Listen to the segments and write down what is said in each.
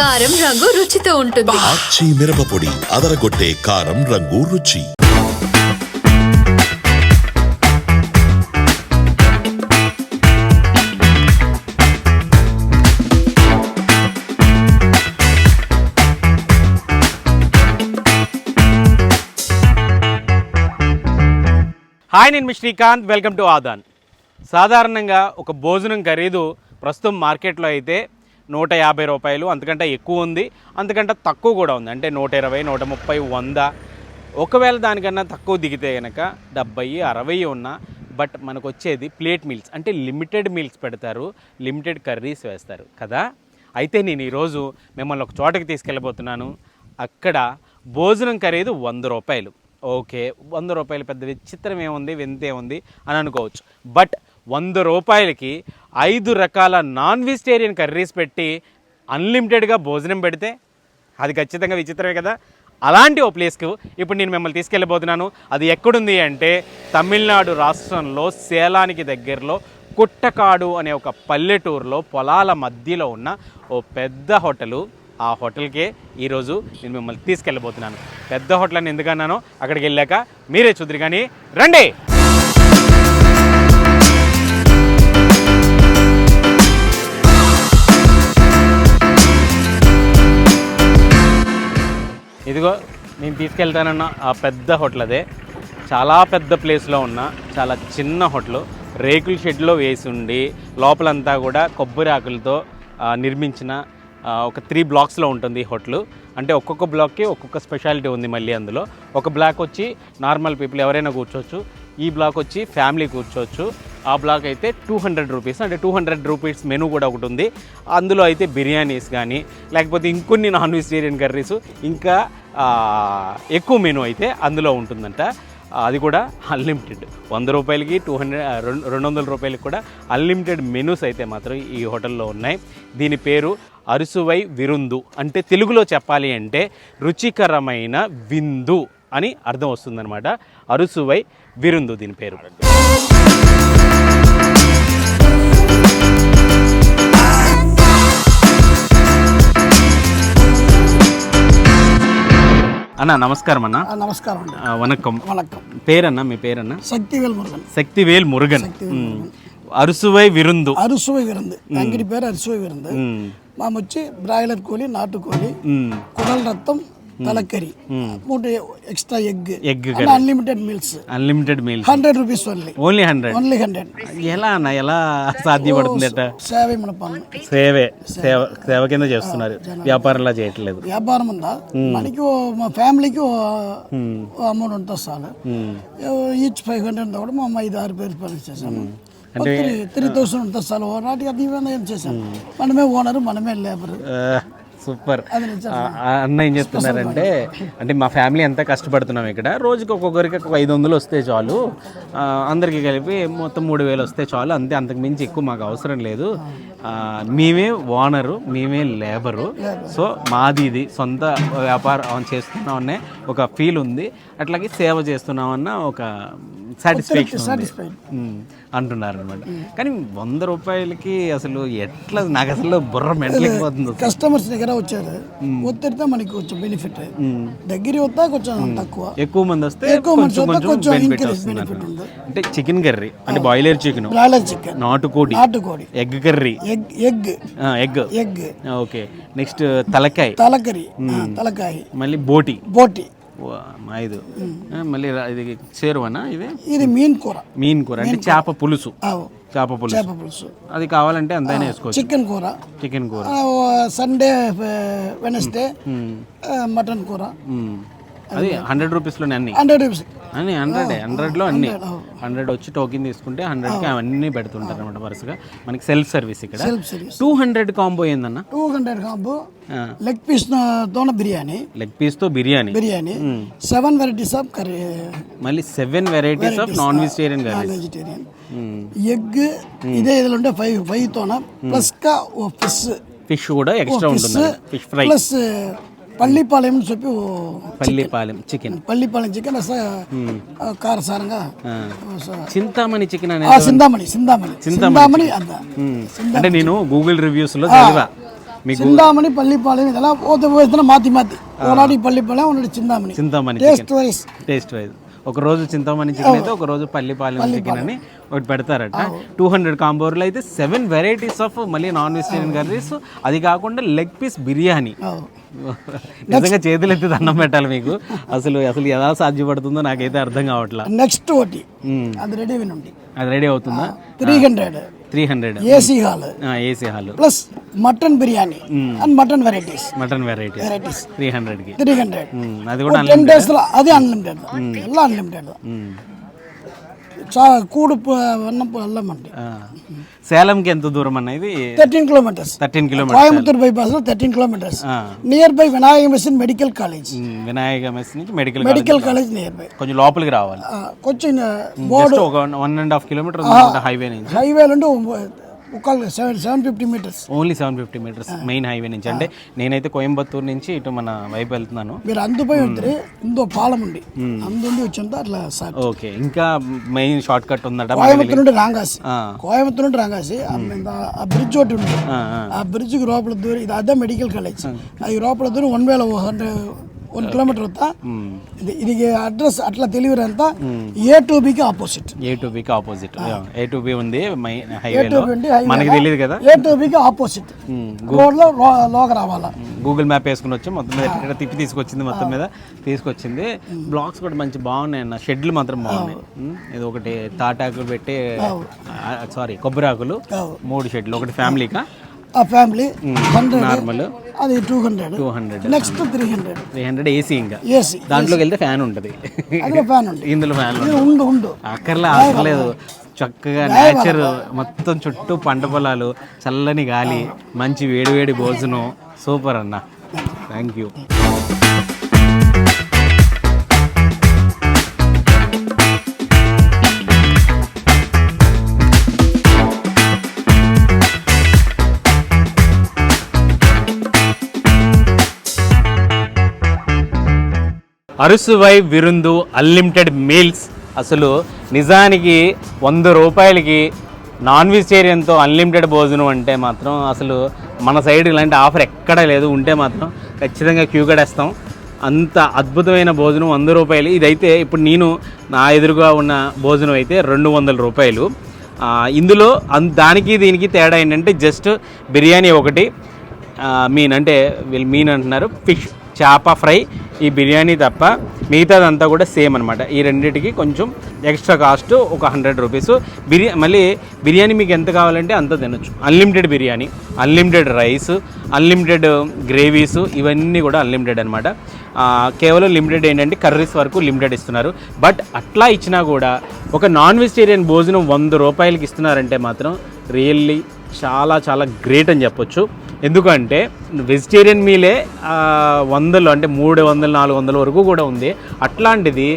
కారం రంగు రుచితో ఉంటుంది. ఆచి మిరపపొడి అదరగొట్టే కారం రంగు రుచి. హాయ్ నేను మీ శ్రీకాంత్. వెల్కమ్ టు ఆదాన్ సాధారణంగా ఒక భోజనం ఖరీదు ప్రస్తుతం మార్కెట్లో అయితే నూట యాభై రూపాయలు అంతకంటే ఎక్కువ ఉంది అంతకంటే తక్కువ కూడా ఉంది. అంటే నూట ఇరవై నూట ముప్పై వంద. ఒకవేళ దానికన్నా తక్కువ దిగితే కనుక డెబ్బై అరవై ఉన్నా బట్ మనకు వచ్చేది ప్లేట్ మీల్స్ అంటే లిమిటెడ్ మీల్స్ పెడతారు లిమిటెడ్ కర్రీస్ వేస్తారు కదా? అయితే నేను ఈరోజు మిమ్మల్ని ఒక చోటకి తీసుకెళ్ళబోతున్నాను. అక్కడ భోజనం ఖరీదు వంద రూపాయలు. ఓకే వంద రూపాయలు పెద్ద విచిత్రం ఏముంది వింతే ఉంది అని అనుకోవచ్చు. బట్ వంద రూపాయలకి ఐదు రకాల నాన్ వెజిటేరియన్ కర్రీస్ పెట్టి అన్లిమిటెడ్గా భోజనం పెడితే అది ఖచ్చితంగా విచిత్రమే కదా. అలాంటి ఓ ప్లేస్కు ఇప్పుడు నేను మిమ్మల్ని తీసుకెళ్ళబోతున్నాను. అది ఎక్కడుంది అంటే తమిళనాడు రాష్ట్రంలో సేలానికి దగ్గరలో కుట్టకాడు అనే ఒక పల్లెటూరులో పొలాల మధ్యలో ఉన్న ఓ పెద్ద హోటలు. ఆ హోటల్కే ఈరోజు నేను మిమ్మల్ని తీసుకెళ్ళబోతున్నాను. పెద్ద హోటల్ అని ఎందుకన్నానో అక్కడికి వెళ్ళాక మీరే చూద్దరు కానీ రండి! ఇదిగో నేను తీసుకెళ్తానన్న ఆ పెద్ద హోటల్ అదే. చాలా పెద్ద ప్లేస్లో ఉన్న చాలా చిన్న హోటల్. రేకుల షెడ్లో వేసి ఉండి లోపలంతా కూడా కొబ్బరి ఆకులతో నిర్మించిన ఒక త్రీ బ్లాక్స్లో ఉంటుంది ఈ హోటల్. అంటే ఒక్కొక్క బ్లాక్కి ఒక్కొక్క స్పెషాలిటీ ఉంది మళ్ళీ అందులో. ఒక బ్లాక్ వచ్చి నార్మల్ పీపుల్ ఎవరైనా కూర్చోవచ్చు. ఈ బ్లాక్ వచ్చి ఫ్యామిలీ కూర్చోవచ్చు. ఆ బ్లాక్ అయితే టూ హండ్రెడ్ రూపీస్ అంటే టూ హండ్రెడ్ రూపీస్ మెనూ కూడా ఒకటి ఉంది. అందులో అయితే బిర్యానీస్ కానీ లేకపోతే ఇంకొన్ని నాన్ వెజిటేరియన్ కర్రీస్ ఇంకా ఎక్కువ మెనూ అయితే అందులో ఉంటుందంట. అది కూడా అన్లిమిటెడ్ వంద రూపాయలకి టూ హండ్రెడ్ రెండు రెండు వందల రూపాయలకి కూడా అన్లిమిటెడ్ మెనూస్ అయితే మాత్రం ఈ హోటల్లో ఉన్నాయి. దీని పేరు అరుసువై విరుందు. అంటే తెలుగులో చెప్పాలి అంటే రుచికరమైన విందు. అని అర్థం వస్తుందన్నమాట అరుసువై విరుందు దీని పేరు అన్న నమస్కారం అన్న ఆ, నమస్కారం అండి ఆ, వనక్కం வணக்கம் పేరన్న మీ పేరన్న சக்திவேல் முருகன் శక్తివేల్ మురుగన్ మ్. అరుసువై విరుందు அறுசுவை விருந்து அங்கிடி பேர் அறுசுவை விருந்து మ్. மாம் వచ్చి బ్రాయిలర్ కోడి నాటుకోడి మ్. కుడల రక్తం తలకరి మూడు extra egg egg unlimited meals unlimited meals hundred rupees only only hundred only hundred ఎలా అన్న ఎలా సాధ్యపడుతుంది అట సేవ మన పన్ను. సేవే. సేవ. సేవ కింద చేస్తున్నారు. వ్యాపారంలా చేయట్లేదు. వ్యాపారం ఉందా? మనకి మా ఫ్యామిలీకి అమౌంట్ ఉంటుంది చాలు ఈచ్ ఫైవ్ హండ్రెడ్ కూడా మా ఐదు ఆరు పేరు పని చేశాము త్రీ త్రీ థౌసండ్ ఉంటుంది ఓ నాటికి అది ఏం చేశాము మనమే ఓనర్ మనమే లేబర్. సూపర్. అన్న ఏం చెప్తున్నారంటే అంటే మా ఫ్యామిలీ అంతా కష్టపడుతున్నాం ఇక్కడ. రోజుకి ఒక్కొక్కరికి ఒక ఐదు వందలు వస్తే చాలు. అందరికీ కలిపి మొత్తం మూడు వేలు వస్తే చాలు. అంతే అంతకు మించి ఎక్కువ మాకు అవసరం లేదు. మేమే ఓనరు మేమే లేబరు. సో మాది ఇది. సొంత వ్యాపారం చేస్తున్నామనే ఒక ఫీల్ ఉంది. అట్లాగే సేవ చేస్తున్నామన్న ఒక సాటిస్ఫాక్షన్ అంటున్నారు అనమాట కానీ వంద రూపాయలకి అసలు ఎట్లా నాకు అసలు బుర్ర మెంటలేకపోతుంది కస్టమర్స్ దగ్గర వచ్చారు. ఒత్తిడితే మనకి కొంచెం బెనిఫిట్ దగ్గర వద్దా కొంచెం తక్కువ. ఎక్కువ మంది వస్తే ఎక్కువ కొంచెం బెనిఫిట్. అంటే చికెన్ కర్రీ అంటే బాయిలర్ చికెన్ నాటుకోడి నాటుకోడి. Egg curry egg egg. Egg. Egg. Okay. Next తలకాయ. తలకరి తలకాయ. మళ్ళీ బోటి. బోటి. ఐదు. మళ్ళీ ఇది చేరువనా ఇది ఇది మీన్ కూర. మీన్ కూర అంటే చేప పులుసు. చేప పులుసు. చేప పులుసు. అది కావాలంటే అంతైనా వేసుకోవచ్చు. చికెన్ కూర. చికెన్ కూర. Sunday Wednesday. మటన్ కూర. అది హండ్రెడ్ రూపీస్లోనే అన్ని. హండ్రెడ్ రూపీస్ అన్ని హండ్రెడ్ హండ్రెడ్లో అన్ని. హండ్రెడ్ వచ్చి టోకెన్ తీసుకుంటే హండ్రెడ్కి అవన్నీ పెడుతుంటారు అనమాట వరుసగా. మనకి సెల్ఫ్ సర్వీస్ ఇక్కడ. టూ హండ్రెడ్ కాంబో ఏందన్న? Two hundred combo leg piece తోన biryani. Leg పీస్తో biryani. Biryani. Seven varieties of curry మళ్ళీ seven varieties of non vegetarian vegetarian egg ఇదే ఇదిలో ఉంటే ఫైవ్ ఫైవ్ తోన. ప్లస్ కా ఓ ఫిష్ ఫిష్ కూడా ఎక్స్ట్రా ఉంటుంది ఫిష్ ఫ్రై ప్లస్ పల్లిపాలెం అని చెప్పి ఓ పల్లిపాలెం చికెన్ పల్లిపాలెం చికెన్ అసలు కారసారంగా స- చింతామణి చికెన్ ఆ, అనేది సిందామణి సిందామణి సిందామణి అద్దా మ్మ్. అంటే నేను గూగుల్ రివ్యూస్లో చదివా మీకు చింతామణి పల్లిపాలెం இதெல்லாம் போத்த போய் மாற்றி மாற்றி ஒரு நாளைக்கு பள்ளிப்பாளையம் ஒரு நாளைக்கு Chintamani Chintamani taste wise taste wise ఒక రోజు చింతామణి చికెన్ అయితే ఒక రోజు పల్లిపాలెం చికెన్ అని ఒకటి పెడతారట టూ హండ్రెడ్ కాంబోర్లో అయితే సెవెన్ వెరైటీస్ ఆఫ్ మళ్ళీ నాన్ వెజిటేరియన్ కర్రీస్ అది కాకుండా లెగ్ పీస్ బిర్యానీ నిజంగా చేతులు ఎత్తి దండం పెట్టాలి మీకు. అసలు అసలు ఎలా సాధ్యపడుతుందో నాకైతే అర్థం కావట్లా. నెక్స్ట్ ఒకటి. అది రెడీ ఉంది అది రెడీ అవుతుందా? Three hundred three hundred AC hall. AC hall. Plus mutton biryani and mutton varieties mutton variety varieties three హండ్రెడ్కి. త్రీ హండ్రెడ్ అది కూడా అన్లిమిటెడ్ అది అన్లిమిటెడ్ అన్లిమిటెడ్ చా కూడు వన్నప్పు వెళ్ళమండి ఆ. సేలంకి ఎంత దూరం అన్నది thirteen kilometres thirteen kilometres Coimbatore bypass లో thirteen kilometres near by Vinayaka mission medical college Vinayaka mess నుంచి medical medical college near by కొంచెం లోపలికి రావాలి కొంచెం బోర్డు జస్ట్ ఒక వన్ అండ్ హాఫ్ కిలోమీటర్ ఉంది హైవే నుంచి హైవే నుండి ఒక seven seven fifty metres only seven fifty metres main highway నుంచి. అంటే నేనైతే కోయంబత్తూర్ నుంచి ఇటు మన వైపు వెళ్తున్నాను. మీరు అందుపోయి ఉంటే ఇందో పాలం ఉంది. అందుండి వచ్చిందో అట్లా సార్. ఓకే ఇంకా మెయిన్ షార్ట్ కట్ ఉందట మనకి కోయంబత్తూర్ నుండి రాంగాసి. ఆ. కోయంబత్తూర్ నుండి రాంగాసి. ఆ మీద ఆ బ్రిడ్జ్ ఒకటి ఉంది. ఆ, ఆ. ఆ బ్రిడ్జ్కి లోపల దూరం ఇది అదే మెడికల్ కాలేజ్ అది లోపల దూరం వన్ వేల హండ్రెడ్ వన్ కిలోమీటర్ ఇది అడ్రస్ అట్లా తెలియరు అంతా ఏ టూ బికి ఆపోజిట్ ఏ టు బికి ఆపోజిట్ ఏ టు బి ఉంది హైవేలో మనకి తెలియదు కదా? ఏ టూ బికి ఆపోజిట్ రోడ్లో లో- లోకి రావాలా. గూగుల్ మ్యాప్ వేసుకుని వచ్చి మొత్తం మీద ఇక్కడ తిప్పి తీసుకొచ్చింది మొత్తం మీద తీసుకొచ్చింది. బ్లాక్స్ కూడా మంచి బాగున్నాయి అన్న. షెడ్లు మాత్రం బాగున్నాయి. ఇది ఒకటి తాటాకులు పెట్టి సారీ కొబ్బరాకులు మూడు షెడ్లు ఒకటి ఫ్యామిలీకా ఆ ఫ్యామిలీ హండ్రెడ్. నార్మల్. అది two hundred. Two hundred. Next three hundred. Three hundred AC ఇంకా. ఏసీ దాంట్లోకి వెళ్తే ఫ్యాన్ ఉంటుంది. ఫ్యాన్ ఉంది ఇందులో ఫ్యాన్ ఉండు ఉండు. అక్కర్లే అక్కర్లేదు. చక్కగా నేచర్ మొత్తం చుట్టూ పంట పొలాలు చల్లని గాలి మంచి వేడి వేడి భోజనం. సూపర్ అన్న. Thank you Arusuvai Virundhu unlimited meals. అసలు నిజానికి వంద రూపాయలకి నాన్ వెజిటేరియన్తో అన్లిమిటెడ్ భోజనం అంటే మాత్రం అసలు మన సైడ్ ఇలాంటి ఆఫర్ ఎక్కడా లేదు. ఉంటే మాత్రం ఖచ్చితంగా క్యూ కడేస్తాం అంత అద్భుతమైన భోజనం వంద రూపాయలు. ఇదైతే ఇప్పుడు నేను నా ఎదురుగా ఉన్న భోజనం అయితే రెండు వందల రూపాయలు. ఇందులో అన్- దానికి దీనికి తేడా ఏంటంటే జస్ట్ బిర్యానీ ఒకటి మీన్ అంటే వీళ్ళు మీన్ అంటున్నారు ఫిష్ చేప ఫ్రై ఈ బిర్యానీ తప్ప మిగతాదంతా కూడా సేమ్ అనమాట ఈ రెండింటికి కొంచెం ఎక్స్ట్రా కాస్ట్ ఒక హండ్రెడ్ రూపీస్. బిర్యా మళ్ళీ బిర్యానీ మీకు ఎంత కావాలంటే అంత తినొచ్చు. Unlimited biryani unlimited rice unlimited gravies ఇవన్నీ కూడా అన్లిమిటెడ్ అనమాట కేవలం లిమిటెడ్ ఏంటంటే కర్రీస్ వరకు లిమిటెడ్ ఇస్తున్నారు. బట్ అట్లా ఇచ్చినా కూడా ఒక నాన్ వెజిటేరియన్ భోజనం వంద రూపాయలకి ఇస్తున్నారంటే మాత్రం రియల్లీ చాలా చాలా గ్రేట్ అని చెప్పొచ్చు. ఎందుకంటే వెజిటేరియన్ మీలే వందలు అంటే మూడు వందలు నాలుగు వందల వరకు కూడా ఉంది. అట్లాంటిది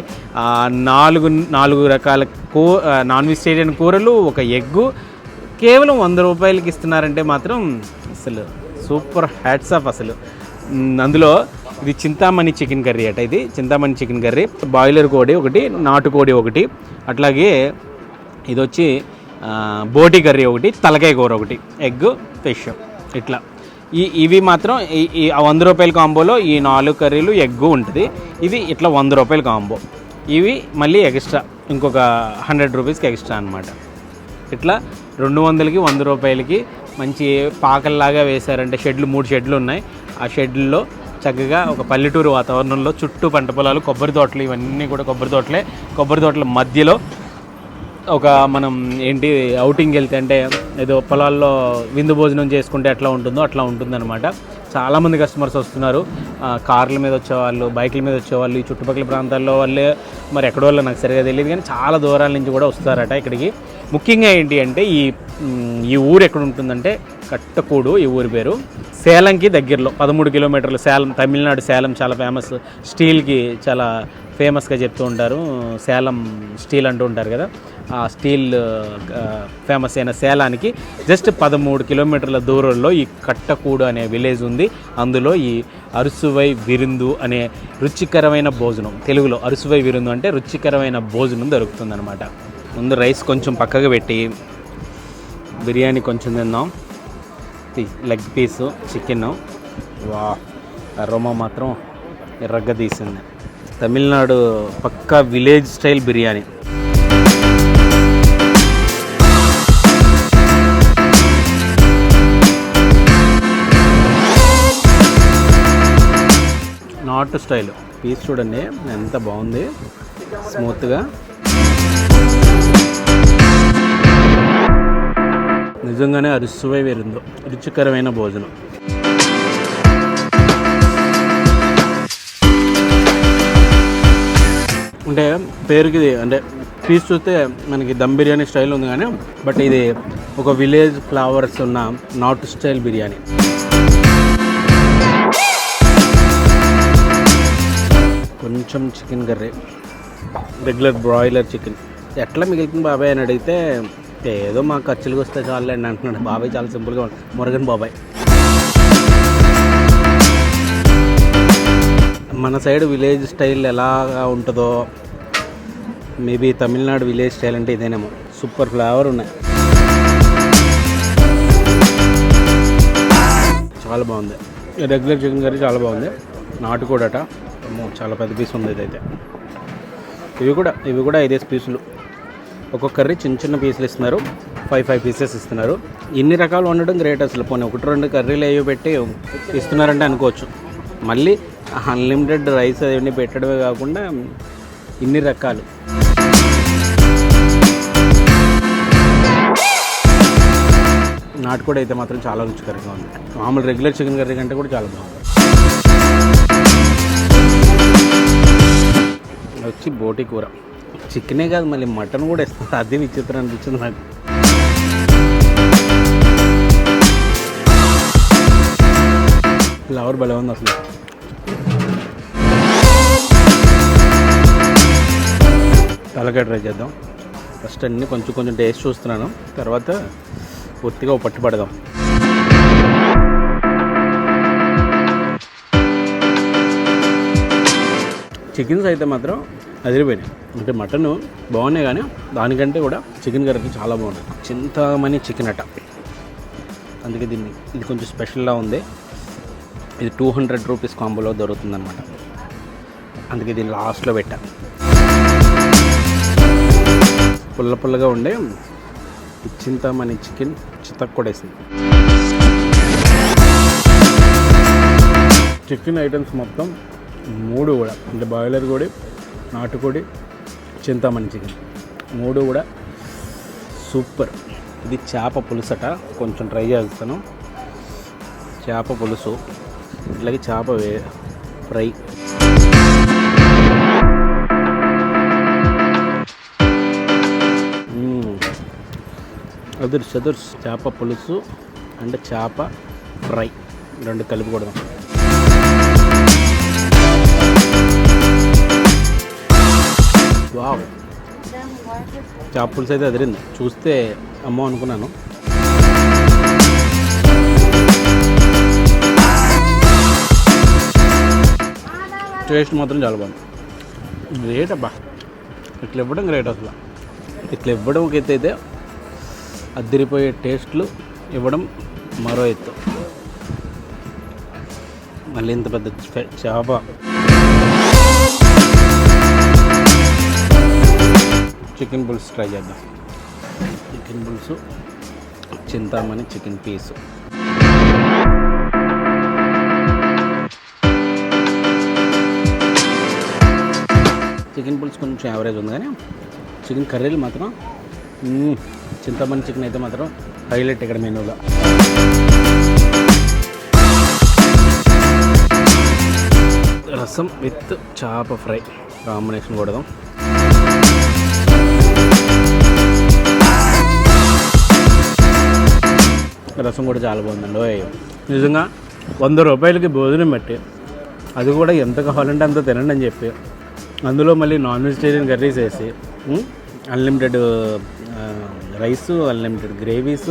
నాలుగు నాలుగు రకాల కూ నాన్ వెజిటేరియన్ కూరలు ఒక ఎగ్గు కేవలం వంద రూపాయలకి ఇస్తున్నారంటే మాత్రం అసలు సూపర్ హ్యాట్స్ ఆఫ్ అసలు. అందులో ఇది చింతామణి చికెన్ కర్రీ అట ఇది. చింతామణి చికెన్ కర్రీ బాయిలర్ కోడి ఒకటి నాటుకోడి ఒకటి అట్లాగే ఇది వచ్చి బోటి కర్రీ ఒకటి తలకాయ కూర ఒకటి ఎగ్ ఫిష్ ఇట్లా. ఈ ఇవి మాత్రం ఈ ఆ వంద రూపాయల కాంబోలో ఈ నాలుగు కర్రీలు ఎగ్గు ఉంటుంది. ఇది ఇట్లా వంద రూపాయల కాంబో. ఇవి మళ్ళీ ఎక్స్ట్రా ఇంకొక హండ్రెడ్ రూపీస్కి ఎక్స్ట్రా అనమాట ఇట్లా రెండు వందలకి వంద రూపాయలకి మంచి పాకల్లాగా వేశారంటే షెడ్లు మూడు షెడ్లు ఉన్నాయి. ఆ షెడ్లలో చక్కగా ఒక పల్లెటూరు వాతావరణంలో చుట్టూ పంట పొలాలు కొబ్బరి తోటలు ఇవన్నీ కూడా కొబ్బరి తోటలే. కొబ్బరి తోటల మధ్యలో ఒక మనం ఏంటి అవుటింగ్ వెళ్తే అంటే ఏదో పొలాల్లో విందు భోజనం చేసుకుంటే ఎట్లా ఉంటుందో అట్లా ఉంటుందన్నమాట. చాలామంది కస్టమర్స్ వస్తున్నారు. కార్ల మీద వచ్చేవాళ్ళు బైకుల మీద వచ్చేవాళ్ళు ఈ చుట్టుపక్కల ప్రాంతాల్లో వాళ్ళే మరి ఎక్కడో వాళ్ళు నాకు సరిగా తెలియదు కానీ చాలా దూరాల నుంచి కూడా వస్తారట ఇక్కడికి. ముఖ్యంగా ఏంటి అంటే ఈ ఈ ఊరు ఎక్కడ ఉంటుందంటే కట్టకూడు ఈ ఊరి పేరు. సేలంకి దగ్గరలో పదమూడు కిలోమీటర్లు సేలం తమిళనాడు సేలం చాలా ఫేమస్ స్టీల్కి చాలా ఫేమస్గా చెప్తూ ఉంటారు. సేలం స్టీల్ అంటూ ఉంటారు కదా. ఆ స్టీల్ ఫేమస్ అయిన సేలానికి జస్ట్ పదమూడు కిలోమీటర్ల దూరంలో ఈ కట్టకూడు అనే విలేజ్ ఉంది. అందులో ఈ అరుసువై విరుందు అనే రుచికరమైన భోజనం తెలుగులో అరుసువై విరుందు అంటే రుచికరమైన భోజనం దొరుకుతుందనమాట ముందు రైస్ కొంచెం పక్కకు పెట్టి బిర్యానీ కొంచెం తిందాం. Leg piece chicken. వా అరోమా మాత్రం ఎర్రగా తీసింది. తమిళనాడు పక్కా village style biryani. Not style. Piece చూడండి ఎంత బాగుంది. స్మూత్గా. నిజంగానే అరుసువై వేరిందో రుచికరమైన భోజనం. అంటే పేరుకి అంటే పీస్ చూస్తే మనకి దమ్ బిర్యానీ స్టైల్ ఉంది కానీ బట్ ఇది ఒక విలేజ్ ఫ్లవర్స్ ఉన్న నార్త్ స్టైల్ బిర్యానీ. కొంచెం chicken curry regular broiler chicken ఎట్లా మిగిలింది బాబాయ్ అని అడిగితే ఏదో మా ఖర్చులకు వస్తే చాలు అండి అంటున్నాడు. బాబాయ్ చాలా సింపుల్గా ఉంటుంది మురగన్ బాబాయ్. మన సైడ్ విలేజ్ స్టైల్ ఎలాగా ఉంటుందో మేబీ తమిళనాడు విలేజ్ స్టైల్ అంటే ఇదేనేమో. సూపర్ ఫ్లేవర్ ఉన్నాయి. చాలా బాగుంది. రెగ్యులర్ చికెన్ కర్రీ చాలా బాగుంది. నాటుకోడట. చాలా పెద్ద పీస్ ఉంది ఇదైతే. ఇవి కూడా ఇవి కూడా ఐదేసి పీసులు. ఒక్కొక్క కర్రీ చిన్న చిన్న పీసులు ఇస్తున్నారు. ఫైవ్ ఫైవ్ పీసెస్ ఇస్తున్నారు. ఇన్ని రకాలు వండడం గ్రేట్ అసలు. పోనీ ఒకటి రెండు కర్రీలు అవి పెట్టి ఇస్తున్నారంటే అనుకోవచ్చు. మళ్ళీ అన్లిమిటెడ్ రైస్ అవన్నీ పెట్టడమే కాకుండా ఇన్ని రకాలు. నాటుకోడి అయితే మాత్రం చాలా రుచికరంగా ఉంది. మామూలు రెగ్యులర్ చికెన్ కర్రీ కంటే కూడా చాలా బాగుంది. వచ్చి బోటి కూర. చికెనే కాదు మళ్ళీ మటన్ కూడా ఇస్తుంది అదే విచిత్రం అనిపించింది నాకు. ఫ్లవర్ భలే ఉంది అసలు. అలాగే ట్రై చేద్దాం. ఫస్ట్ అన్నీ కొంచెం కొంచెం టేస్ట్ చూస్తున్నాను. తర్వాత పూర్తిగా పట్టుబడదాం చికెన్స్ అయితే మాత్రం అదిరిపోయినాయి. అంటే మటన్ బాగున్నాయి కానీ దానికంటే కూడా చికెన్ కర్రీ చాలా బాగుంది చింతమని చికెన్ అట. అందుకే దీన్ని ఇది కొంచెం స్పెషల్లా ఉంది. ఇది టూ హండ్రెడ్ రూపీస్ కాంబోలో దొరుకుతుందన్నమాట. అందుకే దీన్ని లాస్ట్లో పెట్టాను పుల్ల పుల్లగా ఉండే చింతామణి చింతమని చికెన్ చితక్ కూడా వేసింది చికెన్ ఐటమ్స్ మొత్తం మూడు కూడా అంటే బాయిలర్ కోడి నాటుకోడి చింతామణి చికెన్. మూడు కూడా సూపర్. ఇది చేప పులుసట కొంచెం ట్రై చేస్తాను. చేప పులుసు ఇట్లాగే చేప వే ఫ్రై. అదుర్స్ అదుర్స్ చేప పులుసు అండ్ చేప ఫ్రై. రెండు కలిపి కొడదాం వావ్. చేప పులుసు అయితే అదిరింది. చూస్తే అమ్మో అనుకున్నాను. టేస్ట్ మాత్రం చాలా బాగుంది. గ్రేట్ అబ్బా. ఇట్లా ఇవ్వడం గ్రేట్ అసలు. ఇట్లా ఇవ్వడం అయితే అద్దరిపోయే టేస్ట్లు ఇవ్వడం మరో ఎత్తు. మళ్ళీ ఇంత పెద్ద చేప. చికెన్ పులుసు ట్రై చేద్దాం. చికెన్ పులుసు చింతామణి చికెన్ పీసు. చికెన్ పులుసు కొంచెం యావరేజ్ ఉంది కానీ చికెన్ కర్రీలు మాత్రం చింతమని చికెన్ అయితే మాత్రం హైలైట్ ఇక్కడ మెనూలో. రసం విత్ చేప ఫ్రై కాంబినేషన్ కొడదాం. రసం కూడా చాలా బాగుందండి. ఓయ్ నిజంగా వంద రూపాయలకి భోజనం పెట్టి అది కూడా ఎంత కావాలంటే అంత తినండి అని చెప్పి అందులో మళ్ళీ నాన్ వెజిటేరియన్ కర్రీస్ వేసి unlimited rice unlimited gravies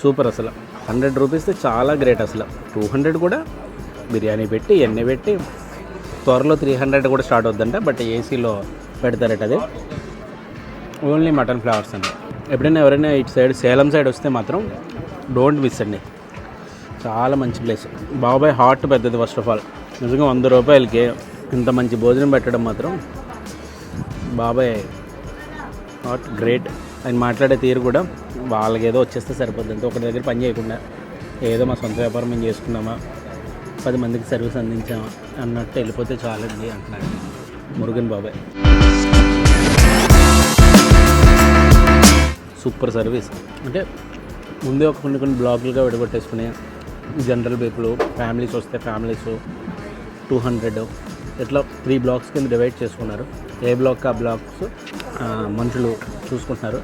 super అసలు. హండ్రెడ్ రూపీస్ చాలా గ్రేట్ అసలు. టూ హండ్రెడ్ కూడా బిర్యానీ పెట్టి ఎన్ని పెట్టి త్వరలో త్రీ హండ్రెడ్ కూడా స్టార్ట్ అవుద్దంట బట్ ఏసీలో పెడతారట అది. ఓన్లీ మటన్ ఫ్లేవర్స్ అండి. ఎప్పుడైనా ఎవరైనా ఇటు సైడ్ సేలం సైడ్ వస్తే మాత్రం డోంట్ మిస్ అండి. చాలా మంచి ప్లేస్ బాబాయ్ హార్ట్ పెద్దది ఫస్ట్ ఆఫ్ ఆల్ నిజంగా వంద రూపాయలకి ఇంత మంచి భోజనం పెట్టడం మాత్రం బాబాయ్ హార్ట్ గ్రేట్ ఆయన మాట్లాడే తీరు కూడా వాళ్ళకి ఏదో వచ్చేస్తే సరిపోద్ది. అంతే ఒకటి దగ్గర పని చేయకుండా ఏదో మా సొంత వ్యాపారం మేము చేసుకున్నామా పది మందికి సర్వీస్ అందించామా అన్నట్టు వెళ్ళిపోతే చాలండి అంటున్నాడు మురుగన్ బాబాయ్. Super service. అంటే ముందే ఒక కొన్ని కొన్ని బ్లాగులుగా విడగొట్టేసుకుని జనరల్ పీపుల్ ఫ్యామిలీస్ వస్తే ఫ్యామిలీస్ టూ హండ్రెడ్ ఇట్లా త్రీ బ్లాక్స్ కింద డివైడ్ చేసుకున్నారు. ఏ బ్లాక్ ఆ బ్లాక్స్ మనుషులు చూసుకుంటున్నారు.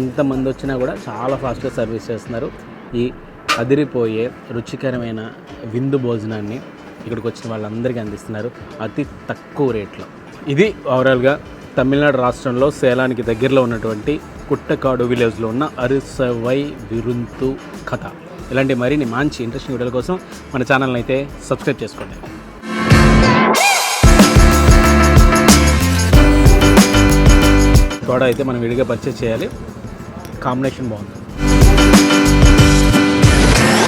ఎంతమంది వచ్చినా కూడా చాలా ఫాస్ట్గా సర్వీస్ చేస్తున్నారు. ఈ అదిరిపోయే రుచికరమైన విందు భోజనాన్ని ఇక్కడికి వచ్చిన వాళ్ళందరికీ అందిస్తున్నారు. అతి తక్కువ రేట్లో. ఇది ఓవరాల్గా తమిళనాడు రాష్ట్రంలో సేలానికి దగ్గరలో ఉన్నటువంటి కుట్టకాడు విలేజ్లో ఉన్న అరిసవై విరుంతు కథ. ఇలాంటి మరిన్ని మంచి ఇంట్రెస్టింగ్ వీడియోల కోసం మన ఛానల్ని అయితే సబ్స్క్రైబ్ చేసుకోండి. కూడా అయితే మనం విడిగా పర్చేస్ చేయాలి. కాంబినేషన్ బాగుంది.